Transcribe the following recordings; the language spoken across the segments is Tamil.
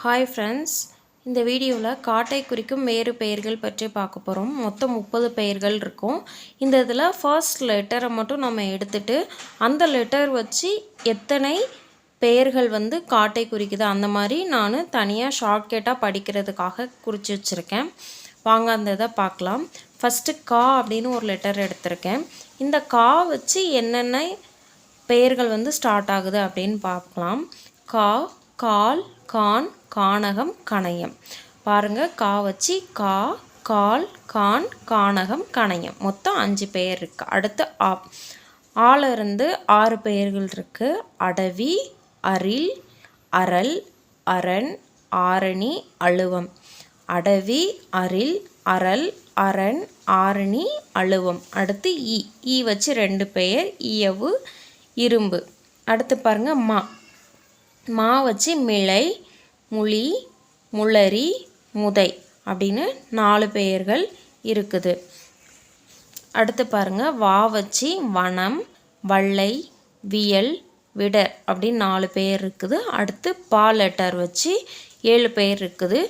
ஹாய் ஃப்ரெண்ட்ஸ் இந்த வீடியோவில் காட்டை குறிக்கும் வேறு பெயர்கள் பற்றி பார்க்க போகிறோம் மொத்தம் முப்பது பெயர்கள் இருக்கும். இந்த இதில் ஃபர்ஸ்ட் லெட்டரை மட்டும் நம்ம எடுத்துட்டு அந்த லெட்டர் வச்சு எத்தனை பெயர்கள் வந்து காட்டை குறிக்குது அந்த மாதிரி நான் தனியாக ஷார்ட்கட்டாக படிக்கிறதுக்காக குறித்து வச்சுருக்கேன். வாங்க அந்த இதை பார்க்கலாம். ஃபஸ்ட்டு கா அப்படின்னு ஒரு லெட்டர் எடுத்திருக்கேன். இந்த கா வச்சு என்னென்ன பெயர்கள் வந்து ஸ்டார்ட் ஆகுது அப்படின்னு பார்க்கலாம். கா கால் கான் கானகம் கணையம். பாருங்க கா வச்சு கா கால் கான் கானகம் கணையம். மொத்தம் அஞ்சு பெயர் இருக்குது அடுத்து ஆ. ஆளிருந்து ஆறு பெயர்கள் இருக்குது அடவி அரில் அரல் அரண் ஆரணி அழுவம். அடவி அரில் அரல் அரண் ஆரணி அழுவம். அடுத்து ஈ ஈ வச்சு ரெண்டு பெயர். இயவு இரும்பு. அடுத்து பாருங்க மா. மா வச்சு மிளை முளி முளரி முதை அப்படின்னு நாலு பெயர்கள் இருக்குது. அடுத்து பாருங்கள் வா வச்சு வனம் வள்ளை வியல் விடர் அப்படின்னு நாலு பெயர் இருக்குது. அடுத்து பா லெட்டர் வச்சு ஏழு பெயர் இருக்குது.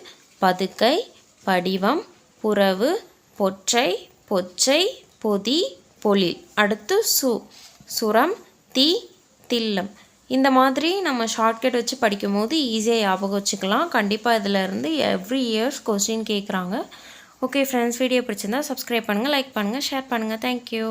பதுக்கை படிவம் புறவு பொற்றை பொச்சை பொதி பொழில் அடுத்து சு சுரம் தி தில்லம். இந்த மாதிரி நம்ம ஷார்ட்கட் வச்சு படிக்கும்போது ஈஸியாக ஞாபகம் வச்சுக்கலாம். கண்டிப்பாக இதில் இருந்து எவ்ரி இயர்ஸ் கொஸ்டின் கேட்குறாங்க ஓகே ஃப்ரெண்ட்ஸ் வீடியோ பிடிச்சிருந்தா சப்ஸ்கிரைப் பண்ணுங்கள் லைக் பண்ணுங்கள் ஷேர் பண்ணுங்கள் தேங்க்யூ